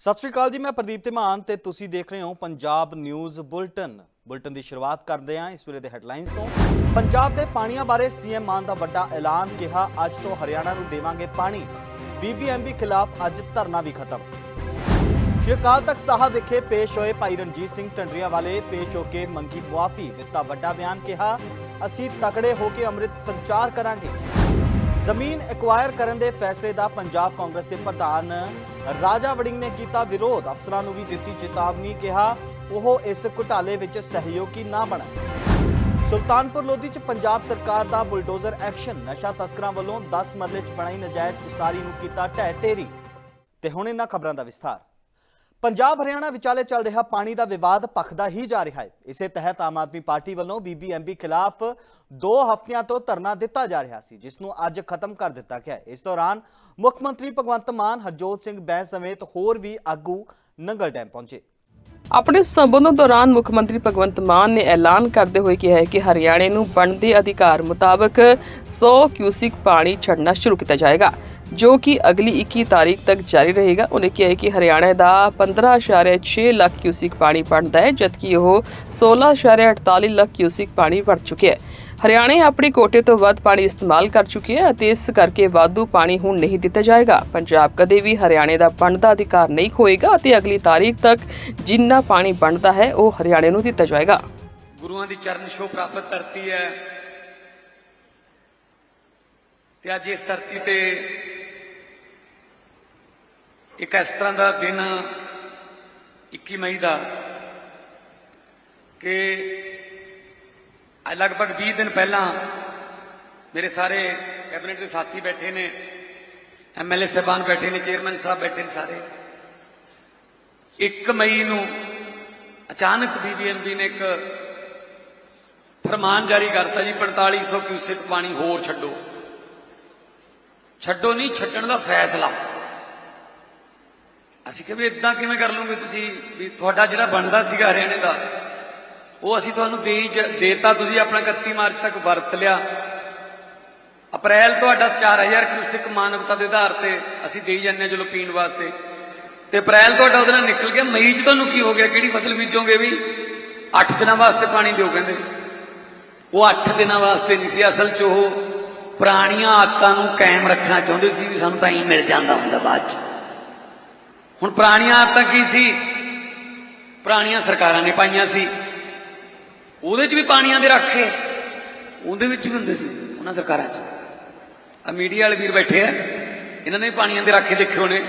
ਸਤਿ ਸ਼੍ਰੀ ਅਕਾਲ ਜੀ, ਮੈਂ ਪ੍ਰਦੀਪ ਧਮਾਨ ਤੇ ਤੁਸੀਂ ਦੇਖ ਰਹੇ ਹੋ ਪੰਜਾਬ ਨਿਊਜ਼ ਬੁਲਟਨ। ਬੁਲਟਨ ਦੀ ਸ਼ੁਰੂਆਤ ਕਰਦੇ ਹਾਂ ਇਸ ਵੇਲੇ ਦੇ ਹੈਡਲਾਈਨਸ ਤੋਂ। ਪੰਜਾਬ ਦੇ ਪਾਣੀਆਂ ਬਾਰੇ ਸੀਐਮ ਮਾਨ ਦਾ ਵੱਡਾ ਐਲਾਨ ਕਿਹਾ, ਅੱਜ ਤੋਂ ਹਰਿਆਣਾ ਨੂੰ ਦੇਵਾਂਗੇ ਪਾਣੀ। ਬੀਬੀਐਮਬੀ ਖਿਲਾਫ ਅੱਜ ਧਰਨਾ ਵੀ ਖਤਮ। ਸ਼੍ਰੀ ਅਕਾਲ ਤਖਤ ਸਾਹਿਬ ਵਿਖੇ ਪੇਸ਼ ਹੋਏ ਭਾਈ ਰਣਜੀਤ ਸਿੰਘ ਢੰਡਰੀਆਂ ਵਾਲੇ ਪੇਸ਼ ਹੋ ਕੇ ਮੰਗੀ ਮੁਆਫੀ ਦਿੱਤਾ ਵੱਡਾ ਬਿਆਨ ਕਿਹਾ, ਅਸੀਂ ਤਕੜੇ ਹੋ ਕੇ ਅੰਮ੍ਰਿਤ ਸੰਚਾਰ ਕਰਾਂਗੇ। ਜ਼ਮੀਨ ਐਕਵਾਇਰ ਕਰਨ ਦੇ ਫੈਸਲੇ ਦਾ ਪੰਜਾਬ ਕਾਂਗਰਸ ਦੇ ਪ੍ਰਧਾਨ ਰਾਜਾ ਵੜਿੰਗ ਨੇ ਕੀਤਾ ਵਿਰੋਧ। ਅਫਸਰਾਂ ਨੂੰ ਵੀ ਦਿੱਤੀ ਚੇਤਾਵਨੀ, ਕਿਹਾ ਉਹ ਇਸ ਘੁਟਾਲੇ ਵਿੱਚ ਸਹਿਯੋਗੀ ਨਾ ਬਣਨ। ਸੁਲਤਾਨਪੁਰ ਲੋਧੀ 'ਚ ਪੰਜਾਬ ਸਰਕਾਰ ਦਾ ਬੁਲਡੋਜ਼ਰ ਐਕਸ਼ਨ। ਨਸ਼ਾ ਤਸਕਰਾਂ ਵੱਲੋਂ 10 ਮਰਲੇ 'ਚ ਬਣਾਈ ਨਜਾਇਜ਼ ਉਸਾਰੀ ਨੂੰ ਕੀਤਾ ਢਹਿ ਢੇਰੀ ਤੇ ਹੁਣ ਇਹਨਾਂ ਖਬਰਾਂ ਦਾ ਵਿਸਥਾਰ। ਪੰਜਾਬ ਹਰਿਆਣਾ ਵਿਚਾਲੇ ਚੱਲ ਰਿਹਾ ਪਾਣੀ ਦਾ ਵਿਵਾਦ ਭਖਦਾ ਹੀ ਜਾ ਰਿਹਾ ਹੈ। ਇਸੇ ਤਹਿਤ ਆਮ ਆਦਮੀ ਪਾਰਟੀ ਵੱਲੋਂ ਬੀਬੀਐਮਬੀ ਖਿਲਾਫ 2 ਹਫ਼ਤਿਆਂ ਤੋਂ ਧਰਨਾ ਦਿੱਤਾ ਜਾ ਰਿਹਾ ਸੀ, ਜਿਸ ਨੂੰ ਅੱਜ ਖਤਮ ਕਰ ਦਿੱਤਾ ਗਿਆ ਹੈ। ਇਸ ਦੌਰਾਨ ਮੁੱਖ ਮੰਤਰੀ ਭਗਵੰਤ ਮਾਨ, ਹਰਜੋਤ ਸਿੰਘ ਬੈਂਸ ਸਮੇਤ ਹੋਰ ਵੀ ਆਗੂ ਨੰਗਲ ਡੈਮ ਪਹੁੰਚੇ। ਆਪਣੇ ਸੰਬੋਧਨ ਦੌਰਾਨ ਮੁੱਖ ਮੰਤਰੀ ਭਗਵੰਤ ਮਾਨ ਨੇ ਐਲਾਨ ਕਰਦੇ ਹੋਏ ਕਿਹਾ ਹੈ ਕਿ ਹਰਿਆਣੇ ਨੂੰ ਬਣਦੇ ਅਧਿਕਾਰ ਮੁਤਾਬਕ 100 ਕਿਊਸਿਕ ਪਾਣੀ ਛੱਡਣਾ ਸ਼ੁਰੂ ਕੀਤਾ ਜਾਏਗਾ। ਜੋ ਕਿ ਅਗਲੀ 21 ਤਾਰੀਖ ਤੱਕ ਜਾਰੀ ਰਹੇਗਾ। ਉਹਨੇ ਕਿਹਾ ਹੈ ਕਿ ਹਰਿਆਣਾ ਦਾ 15.6 ਲੱਖ ਕਿਊਸਿਕ ਪਾਣੀ ਬਣਦਾ ਹੈ, ਜਦਕਿ ਉਹ 16.48 ਲੱਖ ਕਿਊਸਿਕ ਪਾਣੀ ਵੜ ਚੁੱਕਿਆ ਹੈ। ਹਰਿਆਣੇ ਆਪਣੇ ਕੋਟੇ ਤੋਂ ਵੱਧ ਪਾਣੀ ਇਸਤੇਮਾਲ ਕਰ ਚੁੱਕੇ ਹੈ ਅਤੇ ਇਸ ਕਰਕੇ ਵਾਧੂ ਪਾਣੀ ਹੁਣ ਨਹੀਂ ਦਿੱਤਾ ਜਾਏਗਾ। ਪੰਜਾਬ ਕਦੇ ਵੀ ਹਰਿਆਣੇ ਦਾ ਬਣਦਾ ਅਧਿਕਾਰ ਨਹੀਂ ਖੋਏਗਾ ਅਤੇ ਅਗਲੀ ਤਾਰੀਖ ਤੱਕ ਜਿੰਨਾ ਪਾਣੀ ਬਣਦਾ ਹੈ, ਉਹ ਹਰਿਆਣੇ ਨੂੰ ਦਿੱਤਾ ਜਾਏਗਾ। ਗੁਰੂਆਂ ਦੀ ਚਰਨ ਛੋਹ ਪ੍ਰਾਪਤ ਧਰਤੀ ਹੈ। ਤੇ ਅੱਜ ਇਸ ਧਰਤੀ ਤੇ ਇੱਕ ਇਸ ਤਰ੍ਹਾਂ ਦਾ ਦਿਨ 21 ਮਈ ਦਾ ਕਿ ਲਗਭਗ 20 ਦਿਨ ਪਹਿਲਾਂ ਮੇਰੇ ਸਾਰੇ ਕੈਬਨਿਟ ਦੇ ਸਾਥੀ ਬੈਠੇ ਨੇ ਐਮਐਲਏ ਸਾਹਿਬਾਨ ਬੈਠੇ ਨੇ, ਚੇਅਰਮੈਨ ਸਾਹਿਬ ਬੈਠੇ ਨੇ ਸਾਰੇ। 1 ਮਈ ਨੂੰ ਅਚਾਨਕ ਬੀਬੀਐਮਬੀ ਨੇ ਇੱਕ ਫਰਮਾਨ ਜਾਰੀ ਕਰਤਾ ਜੀ 4500 ਕਿਊਸਿਕ ਪਾਣੀ ਹੋਰ ਛੱਡੋ। ਛੱਡੋ ਨਹੀਂ, ਛੱਡਣ ਦਾ ਫੈਸਲਾ। ਅਸੀਂ ਕਿਹਾ ਵੀ ਇਦਾਂ ਕਿਵੇਂ ਕਰ ਲਓਗੇ ਤੁਸੀਂ? ਵੀ ਤੁਹਾਡਾ ਜਿਹੜਾ ਬਣਦਾ ਸੀਗਾ ਹਰਿਆਣੇ ਦਾ, ਉਹ ਅਸੀਂ ਤੁਹਾਨੂੰ ਦੇ ਦੇਤਾ, ਤੁਸੀਂ ਆਪਣਾ 31 ਮਾਰਚ ਤੱਕ ਵਰਤ ਲਿਆ। ਅਪ੍ਰੈਲ ਤੁਹਾਡਾ 4000 ਕਿਊਸਿਕ ਮਾਨਵਤਾ ਦੇ ਆਧਾਰ ਤੇ ਅਸੀਂ ਦੇਈ ਜਾਂਦੇ ਹਾਂ ਚਲੋ ਪੀਣ ਵਾਸਤੇ। ਤੇ ਅਪ੍ਰੈਲ ਤੁਹਾਡਾ ਉਹਦੇ ਨਾਲ ਨਿਕਲ ਗਿਆ। ਮਈ 'ਚ ਤੁਹਾਨੂੰ ਕੀ ਹੋ ਗਿਆ? ਕਿਹੜੀ ਫਸਲ ਬੀਜੋਗੇ ਵੀ? 8 ਦਿਨਾਂ ਵਾਸਤੇ ਪਾਣੀ ਦਿਓ ਕਹਿੰਦੇ। ਉਹ 8 ਦਿਨਾਂ ਵਾਸਤੇ ਨਹੀਂ ਸੀ ਅਸਲ 'ਚ ਉਹ ਪੁਰਾਣੀਆਂ ਆਦਤਾਂ ਨੂੰ ਕਾਇਮ ਰੱਖਣਾ ਚਾਹੁੰਦੇ ਸੀ ਵੀ ਸਾਨੂੰ ਤਾਂ ਹੀ ਮਿਲ ਜਾਂਦਾ ਹੁੰਦਾ ਬਾਅਦ 'ਚ। ਹੁਣ ਪੁਰਾਣੀਆਂ ਆਦਤਾਂ ਕੀ ਸੀ? ਪੁਰਾਣੀਆਂ ਸਰਕਾਰਾਂ ਨੇ ਪਾਈਆਂ ਸੀ। ਉਹਦੇ 'ਚ ਵੀ ਪਾਣੀਆਂ ਦੇ ਰੱਖੇ ਉਹਦੇ ਵਿੱਚ ਵੀ ਹੁੰਦੇ ਸੀ ਉਹਨਾਂ ਸਰਕਾਰਾਂ 'ਚ। ਆ ਮੀਡੀਆ ਵਾਲੇ ਵੀਰ ਬੈਠੇ ਆ, ਇਹਨਾਂ ਨੇ ਵੀ ਪਾਣੀਆਂ ਦੇ ਰੱਖੇ ਦੇਖੇ ਹੋਣੇ।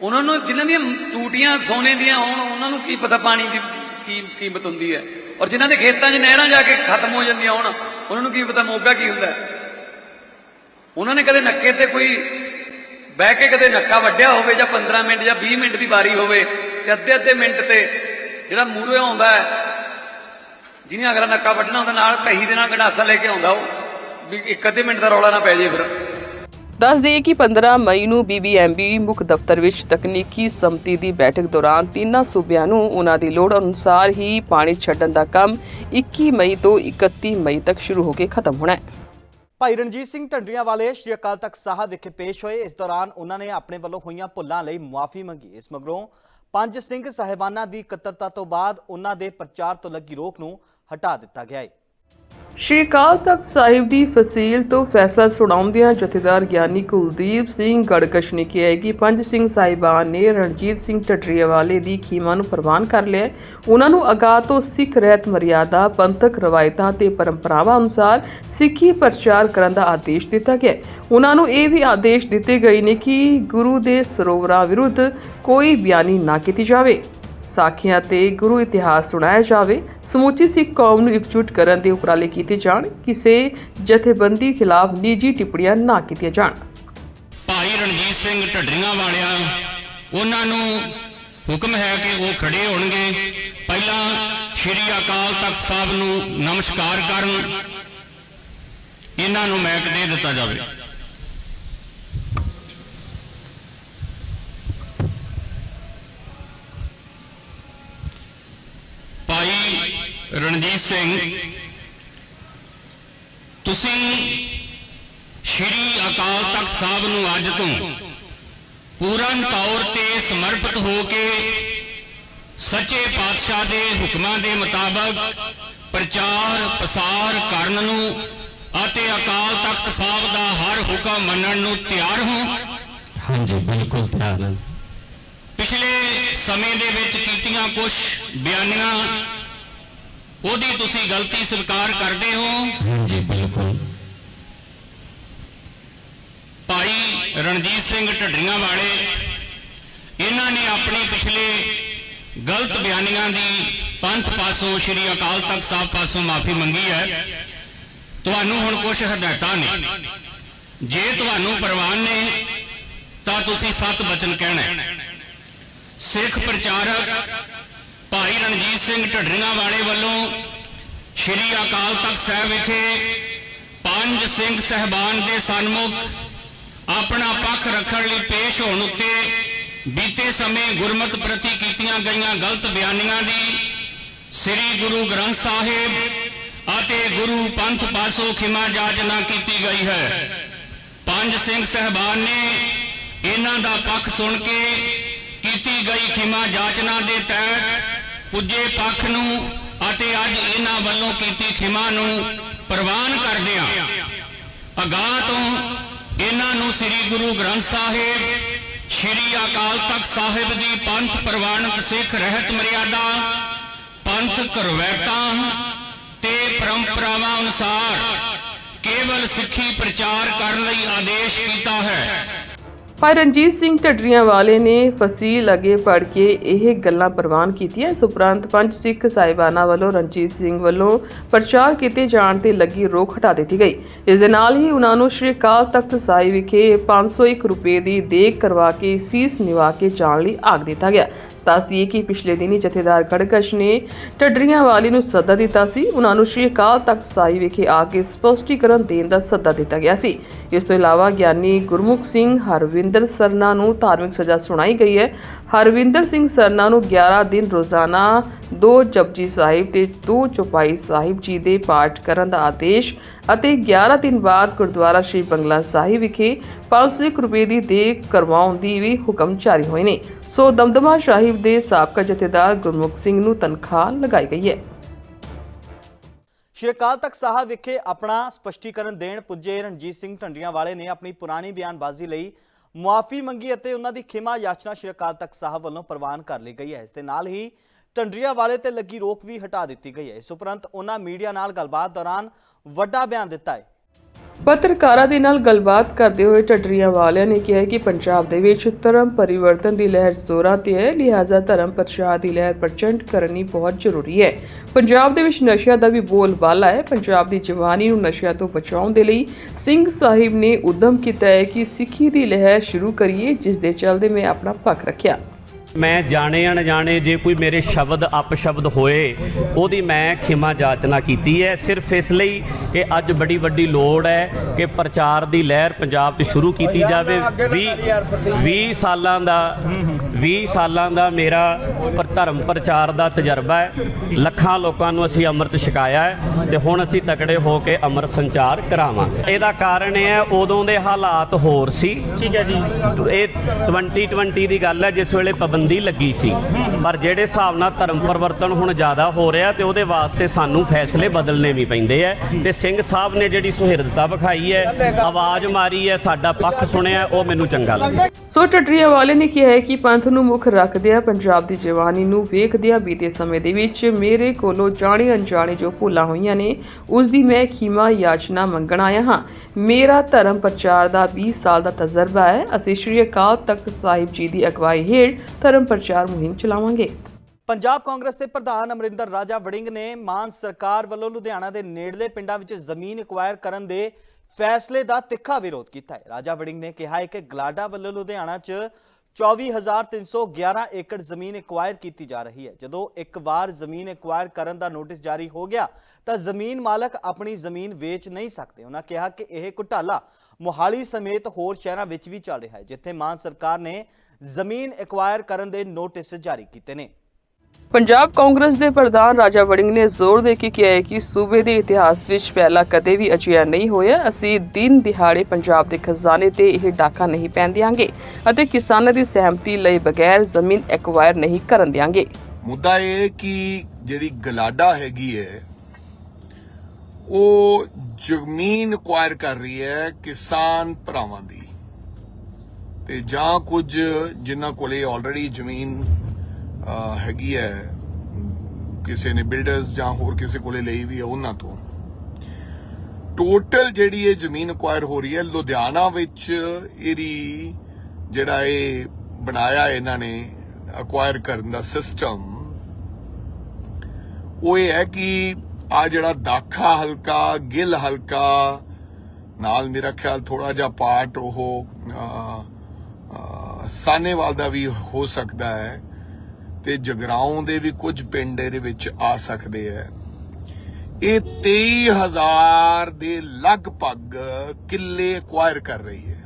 ਉਹਨਾਂ ਨੂੰ ਜਿਨ੍ਹਾਂ ਦੀਆਂ ਟੂਟੀਆਂ ਸੋਨੇ ਦੀਆਂ ਹੋਣ, ਉਹਨਾਂ ਨੂੰ ਕੀ ਪਤਾ ਪਾਣੀ ਦੀ ਕੀ ਕੀਮਤ ਹੁੰਦੀ ਹੈ। ਔਰ ਜਿਨ੍ਹਾਂ ਦੇ ਖੇਤਾਂ 'ਚ ਨਹਿਰਾਂ ਜਾ ਕੇ ਖਤਮ ਹੋ ਜਾਂਦੀਆਂ ਹੋਣ, ਉਹਨਾਂ ਨੂੰ ਕੀ ਪਤਾ ਮੋਗਾ ਕੀ ਹੁੰਦਾ ਉਹਨਾਂ ਨੇ ਕਦੇ ਨੱਕੇ ਤੇ ਕੋਈ ਬਹਿ ਕੇ ਕਦੇ ਨੱਕਾ ਵੱਢਿਆ ਹੋਵੇ ਜਾਂ 15 ਮਿੰਟ ਜਾਂ 20 ਮਿੰਟ ਦੀ ਵਾਰੀ ਹੋਵੇ ਤੇ ਅੱਧੇ ਅੱਧੇ ਮਿੰਟ ਤੇ ਜਿਹੜਾ ਮੂਹਰੇ ਆਉਂਦਾ ਹੈ, ਜਿਹਨੇ ਅਗਲਾ ਨੱਕਾ ਵੱਢਣਾ ਹੁੰਦਾ ਨਾਲ ਕਹੀ ਦੇ ਨਾਲ ਗੰਡਾਸਾ ਲੈ ਕੇ ਆਉਂਦਾ ਉਹ, ਵੀ ਇੱਕ ਅੱਧੇ ਮਿੰਟ ਦਾ ਰੌਲਾ ਨਾ ਪੈ ਜੇ ਫਿਰ। ਦੱਸ ਦਈਏ ਕਿ 15 ਮਈ ਨੂੰ ਬੀਬੀਐਮਬੀ ਮੁੱਖ ਦਫ਼ਤਰ ਵਿੱਚ ਤਕਨੀਕੀ ਸੰਮਤੀ ਦੀ ਬੈਠਕ ਦੌਰਾਨ ਤਿੰਨਾਂ ਸੂਬਿਆਂ ਨੂੰ ਉਹਨਾਂ ਦੀ ਲੋੜ ਅਨੁਸਾਰ ਹੀ ਪਾਣੀ ਛੱਡਣ ਦਾ ਕੰਮ 21 ਮਈ ਤੋਂ 31 ਮਈ ਤੱਕ ਸ਼ੁਰੂ ਹੋ ਕੇ ਖਤਮ ਹੋਣਾ ਹੈ। ਭਾਈ ਰਣਜੀਤ ਸਿੰਘ ਢੰਡਰੀਆਂ ਵਾਲੇ ਸ਼੍ਰੀ ਅਕਾਲ ਤਖਤ ਸਾਹਿਬ ਵਿਖੇ ਪੇਸ਼ ਹੋਏ। ਇਸ ਦੌਰਾਨ ਉਹਨਾਂ ਨੇ ਆਪਣੇ ਵੱਲੋਂ ਹੋਈਆਂ ਭੁੱਲਾਂ ਲਈ ਮੁਆਫੀ ਮੰਗੀ। ਇਸ ਮਗਰੋਂ ਪੰਜ ਸਿੰਘ ਸਾਹਿਬਾਨਾਂ ਦੀ ਇਕੱਤਰਤਾ ਤੋਂ ਬਾਅਦ ਉਹਨਾਂ ਦੇ ਪ੍ਰਚਾਰ ਤੋਂ ਲੱਗੀ ਰੋਕ ਨੂੰ ਹਟਾ ਦਿੱਤਾ ਗਿਆ ਹੈ ਸ਼੍ਰੀ ਅਕਾਲ ਤਖਤ ਸਾਹਿਬ ਦੀ ਫਸੀਲ ਤੋਂ ਫੈਸਲਾ ਸੁਣਾਉਂਦਿਆਂ ਜਥੇਦਾਰ ਗਿਆਨੀ ਕੁਲਦੀਪ ਸਿੰਘ ਗੜਕਸ਼ ਨੇ ਕਿਹਾ ਕਿ ਪੰਜ ਸਿੰਘ ਸਾਹਿਬਾਨ ਨੇ ਰਣਜੀਤ ਸਿੰਘ ਟਟਰੀਆਵਾਲੇ ਦੀ ਖੀਮਾ ਨੂੰ ਪ੍ਰਵਾਨ ਕਰ ਲਿਆ ਉਹਨਾਂ ਨੂੰ ਅਗਾਹ ਤੋਂ ਸਿੱਖ ਰਹਿਤ ਮਰਿਆਦਾ, ਪੰਥਕ ਰਵਾਇਤਾਂ ਤੇ ਪਰੰਪਰਾਵਾਂ ਅਨੁਸਾਰ ਸਿੱਖੀ ਪ੍ਰਚਾਰ ਕਰਨ ਦਾ ਆਦੇਸ਼ ਦਿੱਤਾ ਗਿਆ ਉਹਨਾਂ ਨੂੰ ਇਹ ਵੀ ਆਦੇਸ਼ ਦਿੱਤੇ ਗਏ ਨੇ ਕਿ ਗੁਰੂ ਦੇ ਸਰੋਵਰਾਂ ਵਿਰੁੱਧ ਕੋਈ ਬਿਆਨੀ ਨਾ ਕੀਤੀ ਜਾਵੇ। ਸਾਖੀਆਂ ਤੇ ਗੁਰੂ ਇਤਿਹਾਸ ਸੁਣਾਇਆ ਜਾਵੇ, ਸਮੁੱਚੀ ਸਿੱਖ ਕੌਮ ਨੂੰ ਇਕਜੁੱਟ ਕਰਨ ਦੇ ਉਪਰਾਲੇ ਕੀਤੇ ਜਾਣ, ਕਿਸੇ ਜਥੇਬੰਦੀ ਖਿਲਾਫ ਨਿੱਜੀ ਟਿੱਪਣੀਆਂ ਨਾ ਕੀਤੀਆਂ ਜਾਣ। ਭਾਈ ਰਣਜੀਤ ਸਿੰਘ ਢੱਡਰੀਆਂ ਵਾਲਿਆਂ, ਉਹਨਾਂ ਨੂੰ ਹੁਕਮ ਹੈ ਕਿ ਉਹ ਖੜੇ ਹੋਣਗੇ। ਪਹਿਲਾਂ ਸ਼੍ਰੀ ਅਕਾਲ ਤਖਤ ਸਾਹਿਬ ਨੂੰ ਨਮਸਕਾਰ ਕਰਨ। ਇਹਨਾਂ ਨੂੰ ਮੈਕ ਦੇ ਦਿੱਤਾ ਜਾਵੇ ਭਾਈ ਰਣਜੀਤ ਸਿੰਘ ਤੁਸੀਂ ਸ਼੍ਰੀ ਅਕਾਲ ਤਖਤ ਸਾਹਿਬ ਨੂੰ ਅੱਜ ਤੋਂ ਪੂਰਨ ਤੌਰ ਤੇ ਸਮਰਪਿਤ ਹੋ ਕੇ ਸੱਚੇ ਪਾਤਸ਼ਾਹ ਦੇ ਹੁਕਮਾਂ ਦੇ ਮੁਤਾਬਕ ਪ੍ਰਚਾਰ ਪ੍ਰਸਾਰ ਕਰਨ ਨੂੰ ਅਤੇ ਅਕਾਲ ਤਖਤ ਸਾਹਿਬ ਦਾ ਹਰ ਹੁਕਮ ਮੰਨਣ ਨੂੰ ਤਿਆਰ ਹੋ। ਹਾਂਜੀ ਬਿਲਕੁਲ ਤਿਆਰ ਹਾਂ। ਪਿਛਲੇ ਸਮੇਂ ਦੇ ਵਿੱਚ ਕੀਤੀਆਂ ਕੁਝ ਬਿਆਨੀਆਂ ਉਹਦੀ ਤੁਸੀਂ ਗਲਤੀ ਸਵੀਕਾਰ ਕਰਦੇ ਹੋ? ਹਾਂਜੀ ਬਿਲਕੁਲ। ਭਾਈ ਰਣਜੀਤ ਸਿੰਘ ਢੱਡਰੀਆਂ ਵਾਲੇ ਇਹਨਾਂ ਨੇ ਆਪਣੀ ਪਿਛਲੇ ਗਲਤ ਬਿਆਨੀਆਂ ਦੀ ਪੰਥ ਪਾਸੋਂ ਸ੍ਰੀ ਅਕਾਲ ਤਖਤ ਸਾਹਿਬ ਪਾਸੋਂ ਮਾਫੀ ਮੰਗੀ ਹੈ। ਤੁਹਾਨੂੰ ਹੁਣ ਕੁਝ ਹਦਾਇਤਾਂ ਨੇ। ਜੇ ਤੁਹਾਨੂੰ ਪ੍ਰਵਾਨ ਨੇ ਤਾਂ ਤੁਸੀਂ ਸਤ ਬਚਨ ਕਹਿਣਾ। ਸਿੱਖ ਪ੍ਰਚਾਰਕ ਭਾਈ ਰਣਜੀਤ ਸਿੰਘ ਢੱਡਰੀਆਂ ਵਾਲੇ ਵੱਲੋਂ ਸ੍ਰੀ ਅਕਾਲ ਤਖਤ ਸਾਹਿਬ ਵਿਖੇ ਪੰਜ ਸਿੰਘ ਸਹਿਬਾਨ ਦੇ ਸਨਮੁਖ ਆਪਣਾ ਪੱਖ ਰੱਖਣ ਲਈ ਪੇਸ਼ ਹੋਣ ਉੱਤੇ ਬੀਤੇ ਸਮੇਂ ਗੁਰਮਤ ਪ੍ਰਤੀ ਕੀਤੀਆਂ ਗਈਆਂ ਗਲਤ ਬਿਆਨੀਆਂ ਦੀ ਸ੍ਰੀ ਗੁਰੂ ਗ੍ਰੰਥ ਸਾਹਿਬ ਅਤੇ ਗੁਰੂ ਪੰਥ ਪਾਸੋਂ ਖਿਮਾ ਜਾਚਨਾ ਕੀਤੀ ਗਈ ਹੈ। ਪੰਜ ਸਿੰਘ ਸਹਿਬਾਨ ਨੇ ਇਹਨਾਂ ਦਾ ਪੱਖ ਸੁਣ ਕੇ ਕੀਤੀ ਗਈ ਖਿਮਾ ਜਾਚਨਾ ਦੇ ਤਹਿਤ ਪੁੱਜੇ ਪੱਖ ਨੂੰ ਅਤੇ ਅੱਜ ਇਹਨਾਂ ਵੱਲੋਂ ਕੀਤੀ ਖਿਮਾ ਨੂੰ ਪ੍ਰਵਾਨ ਕਰਦਿਆਂ ਅਗਾਹ ਤੋਂ ਇਹਨਾਂ ਨੂੰ ਸ੍ਰੀ ਗੁਰੂ ਗ੍ਰੰਥ ਸਾਹਿਬ, ਸ੍ਰੀ ਅਕਾਲ ਤਖਤ ਸਾਹਿਬ ਦੀ ਪੰਥ ਪ੍ਰਵਾਨਿਤ ਸਿੱਖ ਰਹਿਤ ਮਰਿਆਦਾ, ਪੰਥ ਕਰਵੈਤਾਂ ਤੇ ਪਰੰਪਰਾਵਾਂ ਅਨੁਸਾਰ ਕੇਵਲ ਸਿੱਖੀ ਪ੍ਰਚਾਰ ਕਰਨ ਲਈ ਆਦੇਸ਼ ਕੀਤਾ ਹੈ। ਭਾਈ ਰਣਜੀਤ ਸਿੰਘ ਢੱਡਰੀਆਂ ਵਾਲੇ ਨੇ ਫਸੀਲ ਅੱਗੇ ਪੜ ਕੇ ਇਹ ਗੱਲਾਂ ਪ੍ਰਵਾਨ ਕੀਤੀਆਂ। ਇਸ ਉਪਰੰਤ ਪੰਜ ਸਿੱਖ ਸਾਹਿਬਾਨਾਂ ਵੱਲੋਂ ਰਣਜੀਤ ਸਿੰਘ ਵੱਲੋਂ ਪ੍ਰਚਾਰ ਕੀਤੇ ਜਾਣ ਤੇ ਲੱਗੀ ਰੋਕ ਹਟਾ ਦਿੱਤੀ ਗਈ। ਇਸ ਦੇ ਨਾਲ ਹੀ ਉਹਨਾਂ ਨੂੰ ਸ਼੍ਰੀ ਅਕਾਲ ਤਖਤ ਸਾਹਿਬ ਵਿਖੇ 501 ਰੁਪਏ ਦੀ ਦੇਗ ਕਰਵਾ ਕੇ ਸੀਸ ਨਿਵਾ ਕੇ ਜਾਣ ਲਈ ਆਖ ਦਿੱਤਾ ਗਿਆ। ਦੱਸ ਦਈਏ ਕਿ ਪਿਛਲੇ ਦਿਨੀ ਜਥੇਦਾਰ ਖੜਕਸ਼ ਨੇ ਢੱਡਰੀਆਂ ਵਾਲੀ ਨੂੰ ਸੱਦਾ ਦਿੱਤਾ ਸੀ। ਉਹਨਾਂ ਨੂੰ ਸ਼੍ਰੀ ਅਕਾਲ ਤਖਤ ਸਾਹਿਬ ਵਿਖੇ ਆ ਕੇ ਸਪਸ਼ਟੀਕਰਨ ਦੇਣ ਦਾ ਸੱਦਾ ਦਿੱਤਾ ਗਿਆ ਸੀ। ਇਸ ਤੋਂ ਇਲਾਵਾ ਗਿਆਨੀ ਗੁਰਮੁਖ ਸਿੰਘ ਹਰਵਿੰਦਰ ਸਰਨਾ ਨੂੰ ਧਾਰਮਿਕ ਸਜ਼ਾ ਸੁਣਾਈ ਗਈ ਹੈ। ਹਰਵਿੰਦਰ ਸਿੰਘ ਸਰਨਾ ਨੂੰ 11 ਦਿਨ ਰੋਜ਼ਾਨਾ ਦੋ ਜਪਜੀ ਸਾਹਿਬ ਤੇ ਦੋ ਚੁਪਾਈ ਸਾਹਿਬ ਜੀ ਦੇ ਪਾਠ ਕਰਨ ਦਾ ਆਦੇਸ਼ ਅਤੇ 11 ਦਿਨ ਬਾਅਦ ਗੁਰਦੁਆਰਾ ਸ਼੍ਰੀ ਬੰਗਲਾ ਸਾਹਿਬ ਵਿਖੇ 501 ਰੁਪਏ ਦੀ ਦੇਗ ਕਰਵਾਉਣ ਦੀ ਵੀ ਹੁਕਮ ਜਾਰੀ ਹੋਏ ਨੇ। ਸੋ ਦਮਦਮਾ ਸਾਹਿਬ ਦੇ ਸਾਬਕਾ ਜਥੇਦਾਰ ਗੁਰਮੁਖ ਸਿੰਘ ਨੂੰ ਤਨਖਾਹ ਲਗਾਈ ਗਈ ਹੈ। ਸ਼੍ਰੀ ਅਕਾਲ ਤਖਤ ਸਾਹਿਬ ਵਿਖੇ ਆਪਣਾ ਸਪਸ਼ਟੀਕਰਨ ਦੇਣ ਪੁੱਜੇ ਰਣਜੀਤ ਸਿੰਘ ਢੰਡੀਆਂ ਵਾਲੇ ਨੇ ਆਪਣੀ ਪੁਰਾਣੀ ਬਿਆਨਬਾਜ਼ੀ ਲਈ ਮੁਆਫੀ ਮੰਗੀ ਅਤੇ ਉਹਨਾਂ ਦੀ ਖਿਮਾ ਯਾਚਨਾ ਸ਼੍ਰੀ ਅਕਾਲ ਤਖਤ ਸਾਹਿਬ ਵੱਲੋਂ ਪ੍ਰਵਾਨ ਕਰ ਲਈ ਗਈ ਹੈ। ਇਸ ਦੇ ਨਾਲ ਹੀ ਢੰਡਰੀਆਂ ਵਾਲੇ ਤੇ ਲੱਗੀ ਰੋਕ ਵੀ ਹਟਾ ਦਿੱਤੀ ਗਈ ਹੈ। ਇਸ ਉਪਰੰਤ ਉਹਨਾਂ ਮੀਡੀਆ ਨਾਲ ਗੱਲਬਾਤ ਦੌਰਾਨ ਵੱਡਾ ਬਿਆਨ ਦਿੱਤਾ ਹੈ। ਪੱਤਰਕਾਰਾਂ ਦੇ ਨਾਲ ਗੱਲਬਾਤ ਕਰਦੇ ਹੋਏ ਢੱਡਰੀਆਂ ਵਾਲਿਆਂ ਨੇ ਕਿਹਾ ਕਿ ਪੰਜਾਬ ਦੇ ਵਿੱਚ ਧਰਮ ਪਰਿਵਰਤਨ ਦੀ ਲਹਿਰ ਜ਼ੋਰਾਂ ਤੇ ਹੈ, ਲਿਹਾਜ਼ਾ ਧਰਮ ਪ੍ਰਚਾਰ ਦੀ ਲਹਿਰ ਪ੍ਰਚੰਡ ਕਰਨੀ ਬਹੁਤ ਜ਼ਰੂਰੀ ਹੈ। ਪੰਜਾਬ ਦੇ ਵਿੱਚ ਨਸ਼ਿਆਂ ਦਾ ਵੀ ਬੋਲਬਾਲਾ ਹੈ। ਪੰਜਾਬ ਦੀ ਜਵਾਨੀ ਨੂੰ ਨਸ਼ਿਆਂ ਤੋਂ ਬਚਾਉਣ ਦੇ ਲਈ ਸਿੰਘ ਸਾਹਿਬ ਨੇ ਉਦਮ ਕੀਤਾ ਹੈ ਕਿ ਸਿੱਖੀ ਦੀ ਲਹਿਰ ਸ਼ੁਰੂ ਕਰੀਏ, ਜਿਸ ਦੇ ਚੱਲਦੇ ਮੈਂ ਆਪਣਾ ਪੱਖ ਰੱਖਿਆ। ਮੈਂ ਜਾਣੇ ਅਣਜਾਣੇ ਜੇ ਕੋਈ ਮੇਰੇ ਸ਼ਬਦ ਅਪਸ਼ਬਦ ਹੋਏ ਉਹਦੀ ਮੈਂ ਖਿਮਾ ਜਾਚਨਾ ਕੀਤੀ ਹੈ। ਸਿਰਫ ਇਸ ਲਈ ਕਿ ਅੱਜ ਬੜੀ ਵੱਡੀ ਲੋੜ ਹੈ ਕਿ ਪ੍ਰਚਾਰ ਦੀ ਲਹਿਰ ਪੰਜਾਬ 'ਚ ਸ਼ੁਰੂ ਕੀਤੀ ਜਾਵੇ। 20 20 ਸਾਲਾਂ ਦਾ 20 ਸਾਲਾਂ ਦਾ ਮੇਰਾ ਪਰ ਧਰਮ ਪ੍ਰਚਾਰ ਦਾ ਤਜਰਬਾ ਹੈ। ਲੱਖਾਂ ਲੋਕਾਂ ਨੂੰ ਅਸੀਂ ਅੰਮ੍ਰਿਤ ਛਕਾਇਆ ਹੈ ਤੇ ਹੁਣ ਅਸੀਂ ਤਕੜੇ ਹੋ ਕੇ ਅੰਮ੍ਰਿਤ ਸੰਚਾਰ ਕਰਾਵਾਂਗੇ। ਇਹਦਾ ਕਾਰਨ ਇਹ ਹੈ ਉਦੋਂ ਦੇ ਹਾਲਾਤ ਹੋਰ ਸੀ। ਠੀਕ ਹੈ ਜੀ। ਇਹ 2020 ਦੀ ਗੱਲ ਹੈ ਜਿਸ ਵੇਲੇ ਪਾਬੰਦੀ ਲੱਗੀ ਸੀ। ਪਰ ਜਿਹੜੇ ਹਿਸਾਬ ਨਾਲ ਧਰਮ ਪਰਿਵਰਤਨ ਹੁਣ ਜ਼ਿਆਦਾ ਹੋ ਰਿਹਾ ਤੇ ਉਹਦੇ ਵਾਸਤੇ ਸਾਨੂੰ ਫੈਸਲੇ ਬਦਲਨੇ ਵੀ ਪੈਂਦੇ ਐ ਤੇ ਸਿੰਘ ਸਾਹਿਬ ਨੇ ਜਿਹੜੀ ਸੁਹਿਰਦਤਾ ਵਿਖਾਈ ਹੈ, ਆਵਾਜ਼ ਮਾਰੀ ਹੈ, ਸਾਡਾ ਪੱਖ ਸੁਣਿਆ, ਉਹ ਮੈਨੂੰ ਚੰਗਾ ਲੱਗਾ ਸੋ ਟਟਰੀਆ ਵਾਲੇ ਨੇ ਕਿਹਾ ਹੈ ਕਿ ਪੰਥ ਨੂੰ ਮੁੱਖ ਰੱਖਦਿਆਂ ਪੰਜਾਬ ਦੀ ਜਵਾਨੀ ਨੂੰ ਵੇਖਦਿਆਂ ਬੀਤੇ ਸਮੇਂ ਦੇ ਵਿੱਚ ਮੇਰੇ ਕੋਲੋਂ ਜਾਣੇ ਅਣਜਾਣੇ ਜੋ ਭੁੱਲਾਂ ਹੋਈਆਂ ਨੇ, ਉਸ ਦੀ ਮੈਂ ਖੀਮਾ ਯਾਚਨਾ ਮੰਗਣ ਆਇਆ ਹਾਂ। ਮੇਰਾ ਧਰਮ ਪ੍ਰਚਾਰ ਦਾ 20 ਸਾਲ ਦਾ ਤਜਰਬਾ ਹੈ। ਅਸੀਂ ਸ਼੍ਰੀ ਅਕਾਲ ਤਖਤ ਸਾਹਿਬ ਜੀ ਦੀ ਅਗਵਾਈ ਹੇਠ ਧਰਮ ਪ੍ਰਚਾਰ ਮੁਹਿੰਮ ਚਲਾਵਾਂਗੇ। ਪੰਜਾਬ ਕਾਂਗਰਸ ਦੇ ਪ੍ਰਧਾਨ ਅਮਰਿੰਦਰ ਰਾਜਾ ਵੜਿੰਗ ਨੇ ਮਾਨ ਸਰਕਾਰ ਵੱਲੋਂ ਲੁਧਿਆਣਾ ਦੇ ਨੇੜਲੇ ਪਿੰਡਾਂ ਵਿੱਚ ਜ਼ਮੀਨ ਐਕਵਾਇਰ ਕਰਨ ਦੇ ਫੈਸਲੇ ਦਾ ਤਿੱਖਾ ਵਿਰੋਧ ਕੀਤਾ ਹੈ। ਰਾਜਾ ਵੜਿੰਗ ਨੇ ਕਿਹਾ ਹੈ ਕਿ ਗਲਾਡਾ ਵੱਲੋਂ ਲੁਧਿਆਣਾ 'ਚ 24311 ਏਕੜ ਜ਼ਮੀਨ ਐਕਵਾਇਰ ਕੀਤੀ ਜਾ ਰਹੀ ਹੈ। ਜਦੋਂ ਇੱਕ ਵਾਰ ਜ਼ਮੀਨ ਐਕਵਾਇਰ ਕਰਨ ਦਾ ਨੋਟਿਸ ਜਾਰੀ ਹੋ ਗਿਆ, ਤਾਂ ਜ਼ਮੀਨ ਮਾਲਕ ਆਪਣੀ ਜ਼ਮੀਨ ਵੇਚ ਨਹੀਂ ਸਕਦੇ। ਉਹਨਾਂ ਕਿਹਾ ਕਿ ਇਹ ਘੁਟਾਲਾ ਮੋਹਾਲੀ ਸਮੇਤ ਹੋਰ ਸ਼ਹਿਰਾਂ ਵਿੱਚ ਵੀ ਚੱਲ ਰਿਹਾ ਹੈ, ਜਿੱਥੇ ਮਾਨ ਸਰਕਾਰ ਨੇ ਜ਼ਮੀਨ ਐਕਵਾਇਰ ਕਰਨ ਦੇ ਨੋਟਿਸ ਜਾਰੀ ਕੀਤੇ ਨੇ। ਪੰਜਾਬ ਕਾਂਗਰਸ ਦੇ ਪ੍ਰਧਾਨ ਰਾਜਾ ਵੜਿੰਗ ਨੇ ਜ਼ੋਰ ਦੇ ਕੇ ਕਿਹਾ ਹੈ ਕਿ ਸੂਬੇ ਦੇ ਇਤਿਹਾਸ ਵਿੱਚ ਪਹਿਲਾਂ ਕਦੇ ਵੀ ਅਜਿਹਾ ਨਹੀਂ ਹੋਇਆ। ਅਸੀਂ ਦਿਨ ਦਿਹਾੜੇ ਪੰਜਾਬ ਦੇ ਖਜ਼ਾਨੇ ਤੇ ਇਹ ਡਾਕਾ ਨਹੀਂ ਪੈਣ ਦਿਆਂਗੇ ਅਤੇ ਕਿਸਾਨਾਂ ਦੀ ਸਹਿਮਤੀ ਲਈ ਬਗੈਰ ਜ਼ਮੀਨ ਐਕਵਾਇਰ ਨਹੀਂ ਕਰਨ ਦਿਆਂਗੇ। ਮੁੱਦਾ ਇਹ ਕਿ ਜਿਹੜੀ ਗਲਾਡਾ ਹੈਗੀ ਹੈ ਉਹ ਜ਼ਮੀਨ ਅਕਵਾਇਰ ਕਰ ਰਹੀ ਹੈ ਕਿਸਾਨ ਭਰਾਵਾਂ ਦੀ। ਤੇ ਜਾਂ ਕੁਝ ਜਿਨ੍ਹਾਂ ਕੋਲੇ ਆਲਰੇਡੀ ਜ਼ਮੀਨ ਹੈਗੀ ਹੈ, ਕਿਸੇ ਨੇ ਬਿਲਡਰਸ ਜਾਂ ਹੋਰ ਕਿਸੇ ਕੋਲੇ ਲਈ ਵੀ ਹੈ ਉਹਨਾਂ ਤੋਂ। ਟੋਟਲ ਜਿਹੜੀ ਇਹ ਜ਼ਮੀਨ ਅਕਵਾਇਰ ਹੋ ਰਹੀ ਹੈ, ਲੁਧਿਆਣਾ ਵਿੱਚ ਇਹਦੀ ਜਿਹੜਾ ਇਹ ਬਣਾਇਆ ਇਹਨਾਂ ਨੇ ਅਕਵਾਇਰ ਕਰਨ ਦਾ ਸਿਸਟਮ ਉਹ ਇਹ ਹੈ ਕਿ ਆ ਜਿਹੜਾ ਦਾਖਾ ਹਲਕਾ, ਗਿੱਲ ਹਲਕਾ, ਨਾਲ ਮੇਰਾ ਖਿਆਲ ਥੋੜਾ ਜਿਹਾ ਪਾਰਟ ਉਹ ਸਾਨੇਵਾਲ ਦਾ ਵੀ ਹੋ ਸਕਦਾ ਹੈ ਤੇ ਜਗਰਾਉਂ ਦੇ ਵੀ ਕੁਝ ਪਿੰਡ ਇਹਦੇ ਵਿੱਚ ਆ ਸਕਦੇ ਹੈ। ਇਹ 23000 ਦੇ ਲਗਭਗ ਕਿੱਲੇ ਅਕਵਾਇਰ ਕਰ ਰਹੀ ਹੈ।